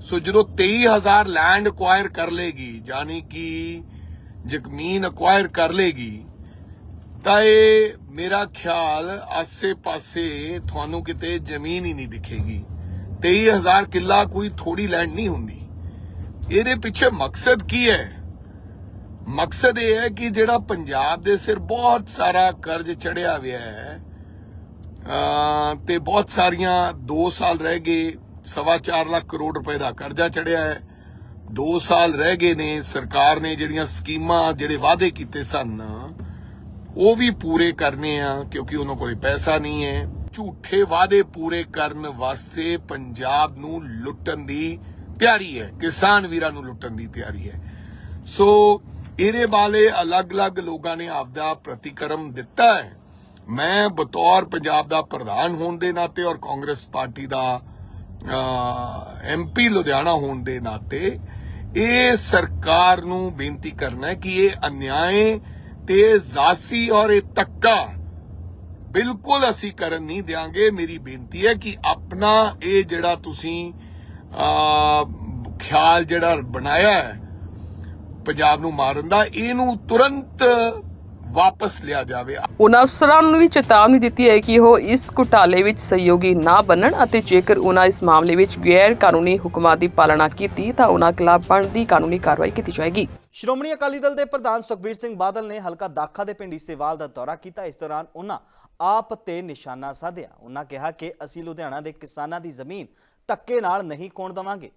ਸੋ ਜਦੋਂ 23000 ਲੈਂਡ ਅਕਵਾਇਰ ਕਰ ਲੇਗੀ, ਯਾਨੀ ਕਿ ਜ਼ਮੀਨ ਅਕਵਾਇਰ ਕਰ ਲੇਗੀ, ਤਾਂ ਇਹ ਮੇਰਾ ਖਿਆਲ ਆਸੇ-ਪਾਸੇ ਤੁਹਾਨੂੰ ਕਿਤੇ ਜ਼ਮੀਨ ਹੀ ਨਹੀਂ ਦਿਖੇਗੀ। 23000 ਕਿੱਲਾ ਕੋਈ ਥੋੜੀ ਲੈਂਡ ਨਹੀਂ ਹੁੰਦੀ। ਇਹਦੇ ਪਿੱਛੇ ਮਕਸਦ ਕੀ ਹੈ? ਮਕਸਦ ਇਹ ਹੈ ਕਿ ਜਿਹੜਾ ਪੰਜਾਬ ਦੇ ਸਿਰ ਬਹੁਤ ਸਾਰਾ ਕਰਜ਼ ਚੜਿਆ ਹੋਇਆ ਹੈ ਤੇ ਬਹੁਤ ਸਾਰੀਆਂ 2 ਸਾਲ ਰਹਿ ਗਏ, ਸਵਾ ਚਾਰ ਲੱਖ ਕਰੋੜ ਰੁਪਏ ਦਾ ਕਰਜ਼ਾ ਚੜਿਆ ਹੈ। 2 ਸਾਲ ਰਹਿ ਗਏ ਨੇ, ਸਰਕਾਰ ਨੇ ਜਿਹੜੀਆਂ ਸਕੀਮਾਂ ਜਿਹੜੇ ਵਾਅਦੇ ਕੀਤੇ ਸਨ, ਉਹ ਵੀ ਪੂਰੇ ਕਰਨੇ ਆ, ਕਿਉਂਕਿ ਉਹਨਾਂ ਕੋਲ ਪੈਸਾ ਨਹੀਂ ਹੈ। ਝੂਠੇ ਵਾਅਦੇ ਪੂਰੇ ਕਰਨ ਵਾਸਤੇ ਪੰਜਾਬ ਨੂੰ ਲੁੱਟਣ ਦੀ ਪਿਆਰੀ ਹੈ, ਕਿਸਾਨ ਵੀਰਾਂ ਨੂੰ ਲੁੱਟਣ ਦੀ ਤਿਆਰੀ ਹੈ। ਸੋ ਇਹਦੇ ਬਾਰੇ ਅਲੱਗ-ਅਲੱਗ ਲੋਕਾਂ ਨੇ ਆਪਦਾ ਪ੍ਰਤੀਕਰਮ ਦਿੱਤਾ ਹੈ। ਮੈਂ ਬਤੌਰ ਪੰਜਾਬ ਦਾ ਪ੍ਰਧਾਨ ਹੋਣ ਦੇ ਨਾਤੇ ਔਰ ਕਾਂਗਰਸ ਪਾਰਟੀ ਦਾ ਐਮਪੀ ਲੁਧਿਆਣਾ ਹੋਣ ਦੇ ਨਾਤੇ ਇਹ ਸਰਕਾਰ ਨੂੰ ਬੇਨਤੀ ਕਰਨਾ ਹੈ ਕਿ ਇਹ ਅਨਿਆਏ ਤੇ ਜ਼ਾਸੀ ਔਰ ਇਹ ਤੱਕਾ ਬਿਲਕੁਲ ਅਸੀਂ ਕਰਨ ਨਹੀਂ ਦਿਆਂਗੇ। ਮੇਰੀ ਬੇਨਤੀ ਹੈ ਕਿ ਆਪਣਾ ਇਹ ਜਿਹੜਾ ਤੁਸੀਂ ਖਿਆਲ ਜਿਹੜਾ ਬਣਾਇਆ ਹੈ ਪੰਜਾਬ ਨੂੰ ਮਾਰਨ ਦਾ ਇਹਨੂੰ ਤੁਰੰਤ ਵਾਪਸ ਲਿਆ ਜਾਵੇ। ਉਨ੍ਹਾਂ ਅਫਸਰਾਂ ਨੂੰ ਵੀ ਚੇਤਾਵਨੀ ਦਿੱਤੀ ਹੈ ਕਿ ਉਹ ਇਸ ਘੁਟਾਲੇ ਵਿੱਚ ਸਹਿਯੋਗੀ ਨਾ ਬਣਨ ਅਤੇ ਜੇਕਰ ਉਨ੍ਹਾਂ ਇਸ ਮਾਮਲੇ ਵਿੱਚ ਗੈਰ ਕਾਨੂੰਨੀ ਹੁਕਮਾਂ ਦੀ ਪਾਲਣਾ ਕੀਤੀ ਤਾਂ ਉਨ੍ਹਾਂ ਖਿਲਾਫ ਬਣਦੀ ਕਾਨੂੰਨੀ ਕਾਰਵਾਈ ਕੀਤੀ ਜਾਏਗੀ। ਸ਼੍ਰੋਮਣੀ ਅਕਾਲੀ ਦਲ ਦੇ ਪ੍ਰਧਾਨ ਸੁਖਬੀਰ ਸਿੰਘ ਬਾਦਲ ਨੇ ਹਲਕਾ ਦਾਖਾ ਦੇ ਪਿੰਡ ਸੇਵਾਲ ਦਾ ਦੌਰਾ ਕੀਤਾ। ਇਸ ਦੌਰਾਨ ਉਹਨਾਂ ਆਪ ਤੇ ਨਿਸ਼ਾਨਾ ਸਾਧਿਆ। ਉਹਨਾਂ ਕਿਹਾ ਕਿ ਅਸੀਂ ਲੁਧਿਆਣਾ ਦੇ ਕਿਸਾਨਾਂ ਦੀ ਜ਼ਮੀਨ ਧੱਕੇ ਨਾਲ ਨਹੀਂ ਖੋਣ ਦਵਾਂਗੇ।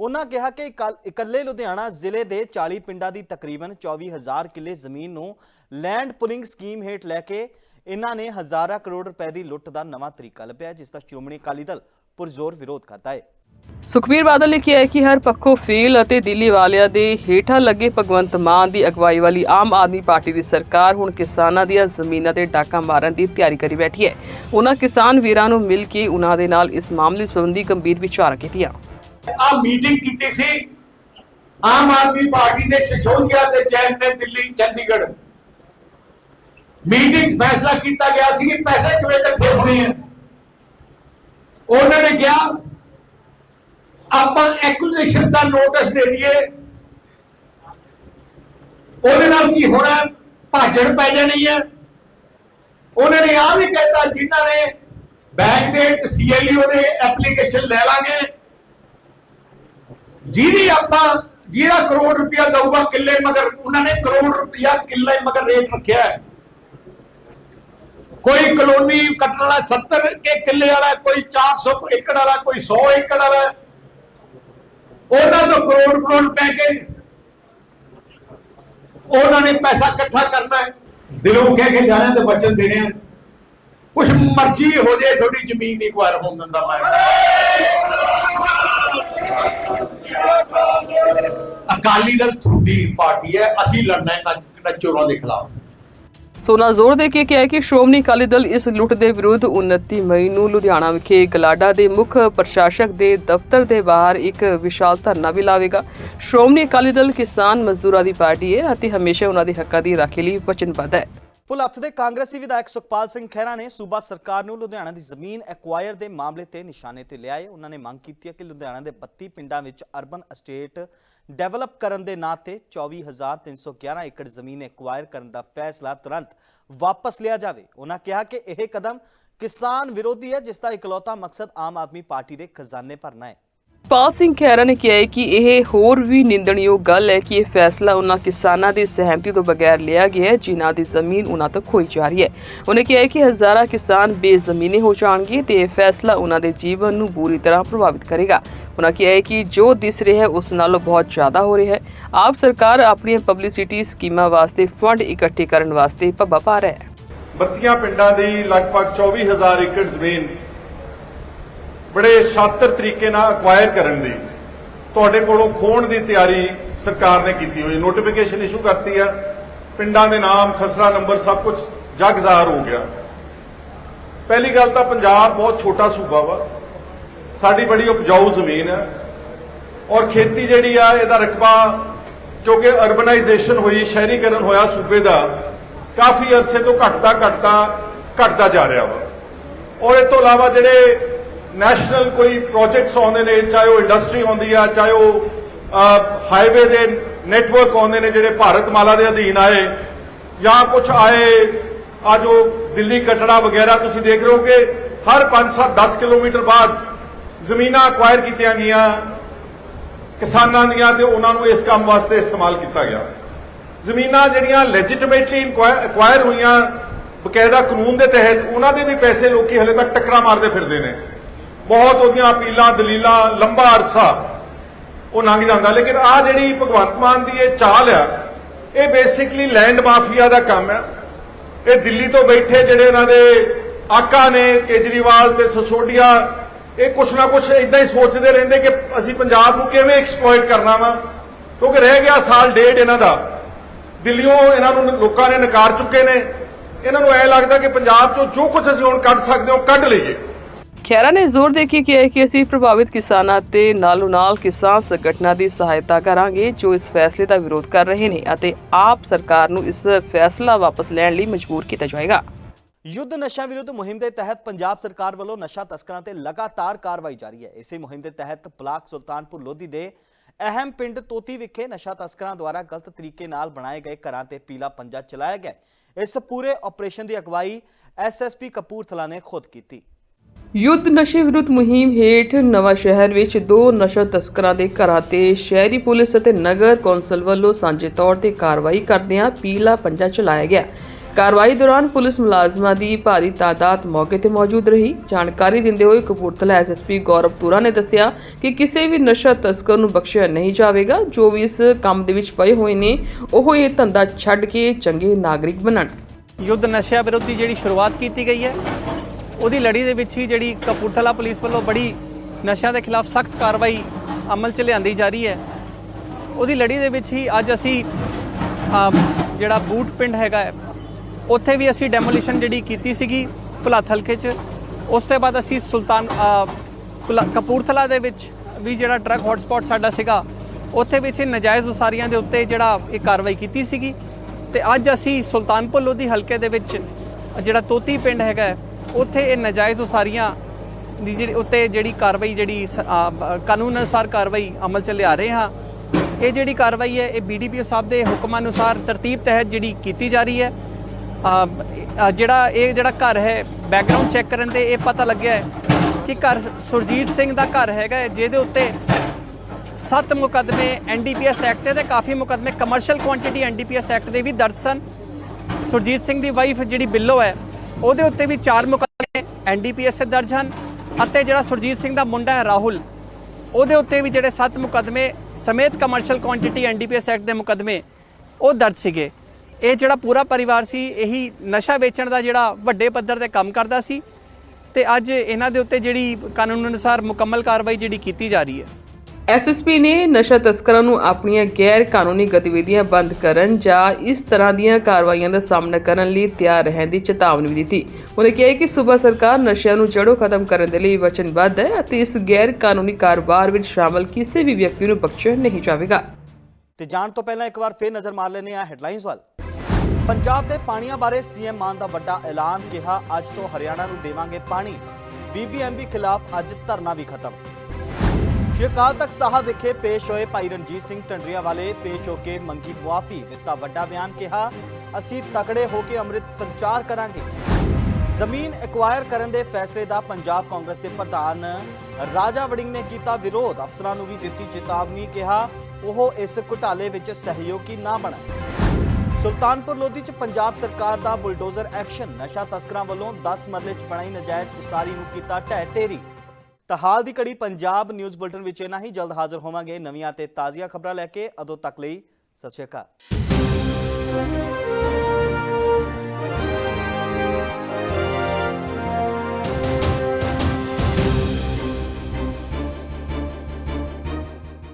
ਉਹਨਾਂ ਕਿਹਾ ਕਿ ਇਕੱਲ- ਇਕੱਲੇ ਲੁਧਿਆਣਾ ਜ਼ਿਲ੍ਹੇ ਦੇ 40 ਪਿੰਡਾਂ ਦੀ ਤਕਰੀਬਨ 24000 ਕਿੱਲੇ ਜ਼ਮੀਨ ਨੂੰ ਲੈਂਡ ਪੁਲਿੰਗ ਸਕੀਮ ਹੇਠ ਲੈ ਕੇ ਇਹਨਾਂ ਨੇ ਹਜ਼ਾਰਾਂ ਕਰੋੜ ਰੁਪਏ ਦੀ ਲੁੱਟ ਦਾ ਨਵਾਂ ਤਰੀਕਾ ਲੱਭਿਆ ਹੈ, ਜਿਸ ਦਾ ਸ਼੍ਰੋਮਣੀ ਅਕਾਲੀ ਦਲ ਪੁਰਜ਼ੋਰ ਵਿਰੋਧ ਕਰਦਾ ਹੈ ਸੁਖਬੀਰ ਬਾਦਲ ਨੇ ਕਿਹਾ ਕਿ ਹਰ ਪੱਖੋਂ ਫੇਲ ਅਤੇ ਦਿੱਲੀ ਵਾਲਿਆਂ ਦੇ ਹੇਠਾਂ ਲੱਗੇ ਭਗਵੰਤ ਮਾਨ ਦੀ ਅਗਵਾਈ ਵਾਲੀ ਆਮ ਆਦਮੀ ਪਾਰਟੀ ਦੀ ਸਰਕਾਰ ਹੁਣ ਕਿਸਾਨਾਂ ਦੀਆਂ ਜ਼ਮੀਨਾਂ ਤੇ ਡਾਕਾ ਮਾਰਨ ਦੀ ਤਿਆਰੀ ਕਰੀ ਬੈਠੀ ਹੈ। ਉਹਨਾਂ ਕਿਸਾਨ ਵੀਰਾਂ ਨੂੰ ਮਿਲ ਕੇ ਉਹਨਾਂ ਦੇ ਨਾਲ ਇਸ ਮਾਮਲੇ ਸੰਬੰਧੀ ਗੰਭੀਰ ਵਿਚਾਰ ਕੀਤੀਆਂ। ਆ ਮੀਟਿੰਗ ਕੀਤੀ ਸੀ। ਆਮ ਆਦਮੀ ਪਾਰਟੀ ਦੇ ਸ਼ਸ਼ੋਦੀਆ ਤੇ ਜੈਨ ਨੇ ਦਿੱਲੀ, ਚੰਡੀਗੜ੍ਹ। ਮੀਟਿੰਗ ਫੈਸਲਾ ਕੀਤਾ ਗਿਆ ਸੀ ਕਿ ਪੈਸੇ ਕਿਵੇਂ ਇਕੱਠੇ ਹੋਣੇ ਆ। ਉਹਨਾਂ ਨੇ ਕਿਹਾ ਆਪਾਂ ਐਕੁਜੀਸ਼ਨ ਦਾ ਨੋਟਿਸ ਦੇ ਦਈਏ। ਉਹਦੇ ਨਾਲ ਕੀ ਹੋਣਾ? ਭਾਜਣ ਪੈ ਜਾਣੀ ਹੈ। ਉਹਨਾਂ ਨੇ ਆ ਵੀ ਕਹਿਤਾ, ਜਿਨ੍ਹਾਂ ਨੇ ਬੈਂਕ ਡੇਟ ਸੀਐਲਯੂ ਦੇ ਐਪਲੀਕੇਸ਼ਨ ਲੈ ਲਾਂਗੇ। ਜਿਹਦੀ ਆਪਾਂ, ਜਿਹਦਾ ਕਰੋੜ ਰੁਪਇਆ ਦਊਗਾ ਕਿੱਲੇ ਮਗਰ, ਉਹਨਾਂ ਨੇ ਕਰੋੜ ਰੁਪਇਆ ਕਿੱਲੇ ਮਗਰ ਰੇਟ ਰੱਖਿਆ ਹੈ। ਕੋਈ ਕਲੋਨੀ ਕੱਟਣ ਵਾਲਾ 70 ਕੇ ਕਿੱਲੇ ਵਾਲਾ, ਕੋਈ 400 ਏਕੜ ਵਾਲਾ, ਕੋਈ 100 ਏਕੜ ਵਾਲਾ ਉਹਨਾਂ ਤੋਂ ਕਰੋੜ ਕਰੋੜ ਪੈ ਕੇ ਉਹਨਾਂ ਨੇ ਪੈਸਾ ਇਕੱਠਾ ਕਰਨਾ ਹੈ। ਦਿਲੋਂ ਕਹਿ ਕੇ ਜਾਣਾ ਤੇ ਵਚਨ ਦੇਣੇ ਆ। ਕੁਛ ਮਰਜ਼ੀ ਹੋ ਜਾਏ, ਤੁਹਾਡੀ ਜ਼ਮੀਨ ਨਹੀਂ ਕੁਆਰ ਹੋਣ ਦਿੰਦਾ ਮੈਂ। ਅਕਾਲੀ ਦਲ ਤੁਹਾਡੀ ਪਾਰਟੀ ਹੈ, ਅਸੀਂ ਲੜਨਾ ਹੈ ਇਹਨਾਂ- ਇਹਨਾਂ ਚੋਰਾਂ ਦੇ ਖਿਲਾਫ। ਸੋਨਾ ਜ਼ੋਰ ਦੇ ਕੇ ਕਿਹਾ ਕਿ ਸ਼੍ਰੋਮਣੀ ਅਕਾਲੀ ਦਲ ਇਸ ਲੁੱਟ ਦੇ ਵਿਰੁੱਧ 29 ਮਈ ਨੂੰ ਲੁਧਿਆਣਾ ਵਿਖੇ ਗਲਾਡਾ ਦੇ ਮੁੱਖ ਪ੍ਰਸ਼ਾਸਕ ਦੇ ਦਫ਼ਤਰ ਦੇ ਬਾਹਰ ਇੱਕ ਵਿਸ਼ਾਲ ਧਰਨਾ ਵੀ ਲਾਵੇਗਾ। ਸ਼੍ਰੋਮਣੀ ਅਕਾਲੀ ਦਲ ਕਿਸਾਨ ਮਜ਼ਦੂਰਾਂ ਦੀ ਪਾਰਟੀ ਹੈ ਅਤੇ ਹਮੇਸ਼ਾ ਉਹਨਾਂ ਦੇ ਹੱਕਾਂ ਦੀ ਰਾਖੀ ਲਈ ਵਚਨਬੱਧ ਹੈ। ਭੁਲੱਥ ਦੇ ਕਾਂਗਰਸੀ ਵਿਧਾਇਕ ਸੁਖਪਾਲ ਸਿੰਘ ਖਹਿਰਾ ਨੇ ਸੂਬਾ ਸਰਕਾਰ ਨੂੰ ਲੁਧਿਆਣਾ ਦੀ ਜ਼ਮੀਨ ਐਕਵਾਇਰ ਦੇ ਮਾਮਲੇ ਤੇ ਨਿਸ਼ਾਨੇ ਤੇ ਲਿਆ ਹੈ ਉਹਨਾਂ ਨੇ ਮੰਗ ਕੀਤੀ ਹੈ ਕਿ ਲੁਧਿਆਣਾ ਦੇ 32 ਪਿੰਡਾਂ ਵਿੱਚ ਅਰਬਨ ਅਸਟੇਟ ਡਿਵੈਲਪ ਕਰਨ ਦੇ ਨਾਂ ਤੇ 24311 ਏਕੜ ਜ਼ਮੀਨ ਐਕਵਾਇਰ ਕਰਨ ਦਾ ਫੈਸਲਾ ਤੁਰੰਤ ਵਾਪਸ ਲਿਆ ਜਾਵੇ। ਉਹਨਾਂ ਕਿਹਾ ਕਿ ਇਹ ਕਦਮ ਕਿਸਾਨ ਵਿਰੋਧੀ ਹੈ, ਜਿਸ ਦਾ ਇਕਲੌਤਾ ਮਕਸਦ ਆਮ ਆਦਮੀ ਪਾਰਟੀ ਦੇ ਖਜ਼ਾਨੇ ਭਰਨਾ ਹੈ। ਪਾਲ ਸਿੰਘ ਖਹਿਰਾ ਨੇ ਕਿਹਾ ਹੈ ਕਿ ਇਹ ਹੋਰ ਵੀ ਨਿੰਦਣਯੋਗ ਗੱਲ ਹੈ ਕਿ ਇਹ ਫੈਸਲਾ ਉਹਨਾਂ ਕਿਸਾਨਾਂ ਦੀ ਸਹਿਮਤੀ ਤੋਂ ਬਗੈਰ ਲਿਆ ਗਿਆ ਹੈ, ਜਿਨ੍ਹਾਂ ਦੀ ਜ਼ਮੀਨ ਉਹਨਾਂ ਤੱਕ ਖੋਈ ਜਾ ਰਹੀ ਹੈ। ਉਹਨੇ ਕਿਹਾ ਹੈ ਕਿ ਹਜ਼ਾਰਾਂ ਕਿਸਾਨ ਬੇਜ਼ਮੀਨੇ ਹੋ ਜਾਣਗੇ ਤੇ ਇਹ ਫੈਸਲਾ ਉਹਨਾਂ ਦੇ ਜੀਵਨ ਨੂੰ ਬੁਰੀ ਤਰ੍ਹਾਂ ਪ੍ਰਭਾਵਿਤ ਕਰੇਗਾ। ਉਹਨਾਂ ਕਿਹਾ ਹੈ ਕਿ ਜੋ ਦਿਸ ਰਿਹਾ ਹੈ, ਉਸ ਨਾਲੋਂ ਬਹੁਤ ਜ਼ਿਆਦਾ ਹੋ ਰਿਹਾ ਹੈ। ਆਪ ਸਰਕਾਰ ਆਪਣੀਆਂ ਪਬਲਿਸਿਟੀ ਸਕੀਮਾਂ ਵਾਸਤੇ ਫੰਡ ਇਕੱਠੇ ਕਰਨ ਵਾਸਤੇ ਭੱਬਾ ਪਾ ਰਿਹਾ ਹੈ। 32 ਪਿੰਡਾਂ ਦੀ ਲਗਭਗ 24000 ਏਕੜ ਜ਼ਮੀਨ ਬੜੇ ਸ਼ਾਤਰ ਤਰੀਕੇ ਨਾਲ ਅਕਵਾਇਰ ਕਰਨ ਦੀ, ਤੁਹਾਡੇ ਕੋਲੋਂ ਖੋਣ ਦੀ ਤਿਆਰੀ ਸਰਕਾਰ ਨੇ ਕੀਤੀ ਹੋਈ ਨੋਟੀਫਿਕੇਸ਼ਨ ਇਸ਼ੂ ਕਰਤੀ ਆ ਪਿੰਡਾਂ ਦੇ ਨਾਮ, ਖਸਰਾ ਨੰਬਰ ਸਭ ਕੁਝ ਜਗਜ਼ਾਹਰ ਹੋ ਗਿਆ। ਪਹਿਲੀ ਗੱਲ ਤਾਂ ਪੰਜਾਬ ਬਹੁਤ ਛੋਟਾ ਸੂਬਾ ਵਾ। ਸਾਡੀ ਬੜੀ ਉਪਜਾਊ ਜ਼ਮੀਨ ਹੈ। ਔਰ ਖੇਤੀ ਜਿਹੜੀ ਆ, ਇਹਦਾ ਰਕਬਾ ਕਿਉਂਕਿ ਅਰਬਨਾਈਜੇਸ਼ਨ ਹੋਈ, ਸ਼ਹਿਰੀਕਰਨ ਹੋਇਆ ਸੂਬੇ ਦਾ, ਕਾਫੀ ਅਰਸੇ ਤੋਂ ਘਟਦਾ ਘਟਦਾ ਘਟਦਾ ਜਾ ਰਿਹਾ ਵਾ। ਔਰ ਇਹ ਤੋਂ ਇਲਾਵਾ ਜਿਹੜੇ ਨੈਸ਼ਨਲ ਕੋਈ ਪ੍ਰੋਜੈਕਟਸ ਆਉਂਦੇ ਨੇ ਚਾਹੇ ਉਹ ਇੰਡਸਟਰੀ ਆਉਂਦੀ ਆ ਚਾਹੇ ਉਹ ਹਾਈਵੇ ਦੇ ਨੈਟਵਰਕ ਆਉਂਦੇ ਨੇ ਜਿਹੜੇ ਭਾਰਤ ਮਾਲਾ ਦੇ ਅਧੀਨ ਆਏ ਜਾਂ ਕੁਝ ਆਏ ਆ ਜੋ ਦਿੱਲੀ ਕਟੜਾ ਵਗੈਰਾ ਤੁਸੀਂ ਦੇਖ ਰਹੇ ਹੋ ਕਿ ਹਰ 5-7 10 ਕਿਲੋਮੀਟਰ ਬਾਅਦ ਜ਼ਮੀਨਾਂ ਅਕਵਾਇਰ ਕੀਤੀਆਂ ਗਈਆਂ ਕਿਸਾਨਾਂ ਦੀਆਂ ਤੇ ਉਹਨਾਂ ਨੂੰ ਇਸ ਕੰਮ ਵਾਸਤੇ ਇਸਤੇਮਾਲ ਕੀਤਾ ਗਿਆ ਜ਼ਮੀਨਾਂ ਜਿਹੜੀਆਂ ਲੈਜੀਟਿਮੇਟਲੀ ਐਕਵਾਇਰ ਹੋਈਆਂ ਬਕਾਇਦਾ ਕਾਨੂੰਨ ਦੇ ਤਹਿਤ ਉਹਨਾਂ ਦੇ ਵੀ ਪੈਸੇ ਲੋਕੀ ਹਲੇ ਤੱਕ ਟੱਕਰਾ ਮਾਰਦੇ ਫਿਰਦੇ ਨੇ ਬਹੁਤ ਉਹਦੀਆਂ ਅਪੀਲਾਂ, ਦਲੀਲਾਂ, ਲੰਬਾ ਅਰਸਾ, ਉਹ ਲੰਘ ਜਾਂਦਾ। ਲੇਕਿਨ ਆ ਜਿਹੜੀ ਭਗਵੰਤ ਮਾਨ ਦੀ ਇਹ ਚਾਲ ਆ, ਇਹ ਬੇਸਿਕਲੀ ਲੈਂਡ ਮਾਫੀਆ ਦਾ ਕੰਮ ਆ। ਇਹ ਦਿੱਲੀ ਤੋਂ ਬੈਠੇ ਜਿਹੜੇ ਇਹਨਾਂ ਦੇ ਆਕਾ ਨੇ, ਕੇਜਰੀਵਾਲ ਤੇ ਸਸੋਡੀਆ, ਇਹ ਕੁਛ ਨਾ ਕੁਛ ਇਦਾਂ ਹੀ ਸੋਚਦੇ ਰਹਿੰਦੇ ਕਿ ਅਸੀਂ ਪੰਜਾਬ ਨੂੰ ਕਿਵੇਂ ਐਕਸਪਲੋਇਟ ਕਰਨਾ ਵਾ। ਕਿਉਂਕਿ ਰਹਿ ਗਿਆ ਸਾਲ ਡੇਢ ਇਹਨਾਂ ਦਾ। ਦਿੱਲੀੋਂ ਇਹਨਾਂ ਨੂੰ ਲੋਕਾਂ ਨੇ ਨਕਾਰ ਚੁੱਕੇ ਨੇ। ਇਹਨਾਂ ਨੂੰ ਐ ਲੱਗਦਾ ਕਿ ਪੰਜਾਬ ਚੋਂ ਜੋ ਕੁਝ ਅਸੀਂ ਹੁਣ ਕੱਢ ਸਕਦੇ ਹਾਂ ਕੱਢ ਲਈਏ। ਖੈਰਾ ਨੇ ਜ਼ੋਰ ਦੇ ਕੇ ਕਿਹਾ ਕਿ ਅਸੀਂ ਪ੍ਰਭਾਵਿਤ ਕਿਸਾਨਾਂ ਤੇ ਨਾਲੋਂ ਨਾਲ ਕਿਸਾਨ ਸੰਗਠਨਾਂ ਦੀ ਸਹਾਇਤਾ ਕਰਾਂਗੇ, ਜੋ ਇਸ ਫੈਸਲੇ ਦਾ ਵਿਰੋਧ ਕਰ ਰਹੇ ਨੇ ਅਤੇ ਆਪ ਸਰਕਾਰ ਨੂੰ ਇਸ ਫੈਸਲਾ ਵਾਪਸ ਲੈਣ ਲਈ ਮਜਬੂਰ ਕੀਤਾ ਜਾਏਗਾ। ਯੁੱਧ ਨਸ਼ਾ ਵਿਰੁੱਧ ਮੁਹਿੰਮ ਦੇ ਤਹਿਤ ਪੰਜਾਬ ਸਰਕਾਰ ਵੱਲੋਂ ਨਸ਼ਾ ਤਸਕਰਾਂ ਤੇ ਲਗਾਤਾਰ ਕਾਰਵਾਈ ਜਾਰੀ ਹੈ। ਇਸੇ ਮੁਹਿੰਮ ਦੇ ਤਹਿਤ ਬਲਾਕ ਸੁਲਤਾਨਪੁਰ ਲੋਧੀ ਦੇ ਅਹਿਮ ਪਿੰਡ ਤੋਤੀ ਵਿਖੇ ਨਸ਼ਾ ਤਸਕਰਾਂ ਦੁਆਰਾ ਗਲਤ ਤਰੀਕੇ ਨਾਲ ਬਣਾਏ ਗਏ ਘਰਾਂ ਤੇ ਪੀਲਾ ਪੰਜਾ ਚਲਾਇਆ ਗਿਆ ਇਸ ਪੂਰੇ ਆਪਰੇਸ਼ਨ ਦੀ ਅਗਵਾਈ ਐਸਐਸਪੀ ਕਪੂਰਥਲਾ ਨੇ ਖੁਦ ਕੀਤੀ। ਯੁੱਧ ਨਸ਼ੇ ਵਿਰੁੱਧ ਮੁਹਿੰਮ ਹੇਠ ਨਵਾਂ ਸ਼ਹਿਰ ਵਿੱਚ ਦੋ ਨਸ਼ਾ ਤਸਕਰਾਂ ਦੇ ਘਰਾਂ ਤੇ ਸ਼ਹਿਰੀ ਪੁਲਿਸ ਅਤੇ ਨਗਰ ਕੌਂਸਲ ਵੱਲੋਂ ਸਾਂਝੇ ਤੌਰ ਤੇ ਕਾਰਵਾਈ ਕਰਦਿਆਂ ਪੀਲਾ ਪੰਜਾ ਚਲਾਇਆ ਗਿਆ। ਕਾਰਵਾਈ ਦੌਰਾਨ ਪੁਲਿਸ ਮੁਲਾਜ਼ਮਾਂ ਦੀ ਭਾਰੀ ਤਾਦਾਦ ਮੌਕੇ ਤੇ ਮੌਜੂਦ ਰਹੀ। ਜਾਣਕਾਰੀ ਦਿੰਦੇ ਹੋਏ ਕਪੂਰਥਲਾ ਐਸਐਸਪੀ ਗੌਰਵ ਤੁਰਾ ਨੇ ਦੱਸਿਆ ਕਿ ਕਿਸੇ ਵੀ ਨਸ਼ਾ ਤਸਕਰ ਨੂੰ ਬਖਸ਼ਿਆ ਨਹੀਂ ਜਾਵੇਗਾ। ਜੋ ਵੀ ਇਸ ਕੰਮ ਦੇ ਵਿੱਚ ਪਏ ਹੋਏ ਨੇ, ਉਹ ਇਹ ਧੰਦਾ ਛੱਡ ਕੇ ਚੰਗੇ ਨਾਗਰਿਕ ਬਣਨ। ਯੁੱਧ ਨਸ਼ਿਆਂ ਵਿਰੁੱਧ ਦੀ ਜਿਹੜੀ ਸ਼ੁਰੂਆਤ ਕੀਤੀ ਗਈ ਹੈ ਉਹਦੀ ਲੜੀ ਦੇ ਵਿੱਚ ਹੀ ਜਿਹੜੀ ਕਪੂਰਥਲਾ ਪੁਲਿਸ ਵੱਲੋਂ ਬੜੀ ਨਸ਼ਿਆਂ ਦੇ ਖਿਲਾਫ ਸਖਤ ਕਾਰਵਾਈ ਅਮਲ 'ਚ ਲਿਆਂਦੀ ਜਾ ਰਹੀ ਹੈ। ਉਹਦੀ ਲੜੀ ਦੇ ਵਿੱਚ ਹੀ ਅੱਜ ਅਸੀਂ ਜਿਹੜਾ ਬੂਟ ਪਿੰਡ ਹੈਗਾ ਉੱਥੇ ਵੀ ਅਸੀਂ ਡੈਮੋਲੀਸ਼ਨ ਜਿਹੜੀ ਕੀਤੀ ਸੀਗੀ ਭੁਲਾਥ ਹਲਕੇ 'ਚ। ਉਸ ਤੋਂ ਬਾਅਦ ਅਸੀਂ ਸੁਲਤਾਨ ਭੁਲਾ- ਕਪੂਰਥਲਾ ਦੇ ਵਿੱਚ ਵੀ ਜਿਹੜਾ ਡਰੱਗ ਹੌਟਸਪੌਟ ਸਾਡਾ ਸੀਗਾ, ਉੱਥੇ ਵਿੱਚ ਇਹ ਨਜਾਇਜ਼ ਉਸਾਰੀਆਂ ਦੇ ਉੱਤੇ ਜਿਹੜਾ ਇਹ ਕਾਰਵਾਈ ਕੀਤੀ ਸੀਗੀ। ਤੇ ਅੱਜ ਅਸੀਂ ਸੁਲਤਾਨਪੁਰ ਲੋਧੀ ਹਲਕੇ ਦੇ ਵਿੱਚ ਜਿਹੜਾ ਤੋਤੀ ਪਿੰਡ ਹੈਗਾ ਉੱਥੇ ਇਹ ਨਜਾਇਜ਼ ਉਸਾਰੀਆਂ ਦੀ ਜਿਹੜੀ ਉੱਤੇ ਜਿਹੜੀ ਕਾਰਵਾਈ ਜਿਹੜੀ ਕਾਨੂੰਨ ਅਨੁਸਾਰ ਕਾਰਵਾਈ ਅਮਲ ਚ ਲਿਆ ਰਹੇ ਹਾਂ। ਇਹ ਜਿਹੜੀ ਕਾਰਵਾਈ ਹੈ ਇਹ ਬੀਡੀਪੀਓ ਸਾਹਿਬ ਦੇ ਹੁਕਮ ਅਨੁਸਾਰ ਤਰਤੀਬ ਤਹਿਤ ਜਿਹੜੀ ਕੀਤੀ ਜਾ ਰਹੀ ਹੈ। ਜਿਹੜਾ ਇਹ ਜਿਹੜਾ ਘਰ ਹੈ ਬੈਕਗ੍ਰਾਉਂਡ ਚੈੱਕ ਕਰਨ ਤੇ ਇਹ ਪਤਾ ਲੱਗਿਆ ਹੈ ਕਿ ਘਰ ਸੁਰਜੀਤ ਸਿੰਘ ਦਾ ਘਰ ਹੈਗਾ ਹੈ, ਜਿਹਦੇ ਉੱਤੇ ਸੱਤ ਮੁਕੱਦਮੇ ਐਨਡੀਪੀਐਸ ਐਕਟ ਦੇ ਤੇ ਕਾਫੀ ਮੁਕੱਦਮੇ ਕਮਰਸ਼ੀਅਲ ਕੁਆਂਟੀਟੀ ਐਨਡੀਪੀਐਸ ਐਕਟ ਦੇ ਵੀ ਦਰਜ ਸਨ। ਸੁਰਜੀਤ ਸਿੰਘ ਦੀ ਵਾਈਫ ਜਿਹੜੀ ਬਿੱਲੋ ਹੈ ਉਹਦੇ ਉੱਤੇ ਵੀ ਚਾਰ ਮੁਕੱਦਮੇ ਐਨਡੀਪੀਐਸ ਦੇ ਦਰਜ ਹਨ ਅਤੇ ਜਿਹੜਾ ਸੁਰਜੀਤ ਸਿੰਘ ਦਾ ਮੁੰਡਾ ਹੈ ਰਾਹੁਲ, ਉਹਦੇ ਉੱਤੇ ਵੀ ਜਿਹੜੇ ਸੱਤ ਮੁਕੱਦਮੇ ਸਮੇਤ ਕਮਰਸ਼ੀਅਲ ਕੁਆਂਟੀਟੀ ਐਨਡੀਪੀਐਸ ਐਕਟ ਦੇ ਮੁਕੱਦਮੇ ਉਹ ਦਰਜ ਸੀਗੇ। ਇਹ ਜਿਹੜਾ ਪੂਰਾ ਪਰਿਵਾਰ ਸੀ, ਇਹੀ ਨਸ਼ਾ ਵੇਚਣ ਦਾ ਜਿਹੜਾ ਵੱਡੇ ਪੱਧਰ ਤੇ ਕੰਮ ਕਰਦਾ ਸੀ ਤੇ ਅੱਜ ਇਹਨਾਂ ਦੇ ਉੱਤੇ ਜਿਹੜੀ ਕਾਨੂੰਨ ਅਨੁਸਾਰ ਮੁਕੰਮਲ ਕਾਰਵਾਈ ਜਿਹੜੀ ਕੀਤੀ ਜਾ ਰਹੀ ਹੈ। ਐਸਐਸਪੀ ਨੇ ਨਸ਼ਾ ਤਸਕਰਾਂ ਨੂੰ ਆਪਣੀਆਂ ਗੈਰ ਕਾਨੂੰਨੀ ਗਤੀਵਿਧੀਆਂ ਬੰਦ ਕਰਨ ਜਾਂ ਇਸ ਤਰ੍ਹਾਂ ਦੀਆਂ ਕਾਰਵਾਈਆਂ ਦਾ ਸਾਹਮਣਾ ਕਰਨ ਲਈ ਤਿਆਰ ਰਹਿਣ ਦੀ ਚੇਤਾਵਨੀ ਵੀ ਦਿੱਤੀ। ਉਹਨੇ ਕਿਹਾ ਕਿ ਸੂਬਾ ਸਰਕਾਰ ਨਸ਼ਿਆਂ ਨੂੰ ਜੜੋਂ ਖਤਮ ਕਰਨ ਦੇ ਲਈ ਵਚਨਬੱਧ ਹੈ ਅਤੇ ਇਸ ਗੈਰ ਕਾਨੂੰਨੀ ਕਾਰੋਬਾਰ ਵਿੱਚ ਸ਼ਾਮਲ ਕਿਸੇ ਵੀ ਵਿਅਕਤੀ ਨੂੰ ਬਖਸ਼ਿਆ ਨਹੀਂ ਜਾਵੇਗਾ। ਤੇ ਜਾਣ ਤੋਂ ਪਹਿਲਾਂ ਇੱਕ ਵਾਰ ਫੇਰ ਨਜ਼ਰ ਮਾਰ ਲੈਂਦੇ ਆ ਹੈਡਲਾਈਨਸ ਵੱਲ। ਪੰਜਾਬ ਦੇ ਪਾਣੀਆਂ ਬਾਰੇ ਸੀਐਮ ਮਾਨ ਦਾ ਵੱਡਾ ਐਲਾਨ ਕਿਹਾ, ਅੱਜ ਤੋਂ ਹਰਿਆਣਾ ਨੂੰ ਦੇਵਾਂਗੇ ਪਾਣੀ। ਬੀਬੀਐਮਬੀ ਖਿਲਾਫ ਅੱਜ ਧਰਨਾ ਵੀ ਖਤਮ। ਸ਼੍ਰੀ ਅਕਾਲ ਤਖਤ ਸਾਹਿਬ ਵਿਖੇ ਪੇਸ਼ ਹੋਏ ਭਾਈ ਰਣਜੀਤ ਸਿੰਘ ਢੰਡਰੀਆਂ ਵਾਲੇ ਪੇਸ਼ ਹੋ ਕੇ ਮੰਗੀ ਮੁਆਫੀ, ਦਿੱਤਾ ਵੱਡਾ ਬਿਆਨ ਕਿਹਾ, ਅਸੀਂ ਤਕੜੇ ਹੋ ਕੇ ਅੰਮ੍ਰਿਤ ਸੰਚਾਰ ਕਰਾਂਗੇ। ਜ਼ਮੀਨ ਐਕਵਾਇਰ ਕਰਨ ਦੇ ਫੈਸਲੇ ਦਾ ਪੰਜਾਬ ਕਾਂਗਰਸ ਦੇ ਪ੍ਰਧਾਨ ਰਾਜਾ ਵੜਿੰਗ ਨੇ ਕੀਤਾ ਵਿਰੋਧ। ਅਫਸਰਾਂ ਨੂੰ ਵੀ ਦਿੱਤੀ ਚੇਤਾਵਨੀ, ਕਿਹਾ, ਉਹ ਇਸ ਘੁਟਾਲੇ ਵਿੱਚ ਸਹਿਯੋਗੀ ਨਾ ਬਣਨ। ਸੁਲਤਾਨਪੁਰ ਲੋਧੀ ਚ ਪੰਜਾਬ ਸਰਕਾਰ ਦਾ ਬੁਲਡੋਜ਼ਰ ਐਕਸ਼ਨ। ਨਸ਼ਾ ਤਸਕਰਾਂ ਵੱਲੋਂ 10 ਮਰਲੇ ਚ ਬਣਾਈ ਨਜਾਇਜ਼ ਉਸਾਰੀ ਨੂੰ ਕੀਤਾ ਢਹਿ ਢੇਰੀ ਤਾਂ ਹਾਲ ਦੀ ਘੜੀ ਪੰਜਾਬ ਨਿਊਜ਼ ਬੁਲਟਨ ਵਿੱਚ ਇਨਾ ਹੀ। ਜਲਦ ਹਾਜ਼ਰ ਹੋਵਾਂਗੇ ਨਵੀਆਂ ਤੇ ਤਾਜ਼ੀਆਂ ਖਬਰਾਂ ਲੈ ਕੇ। ਅਦੋਂ ਤੱਕ ਲਈ ਸਤਿ ਸ਼੍ਰੀ ਅਕਾਲ।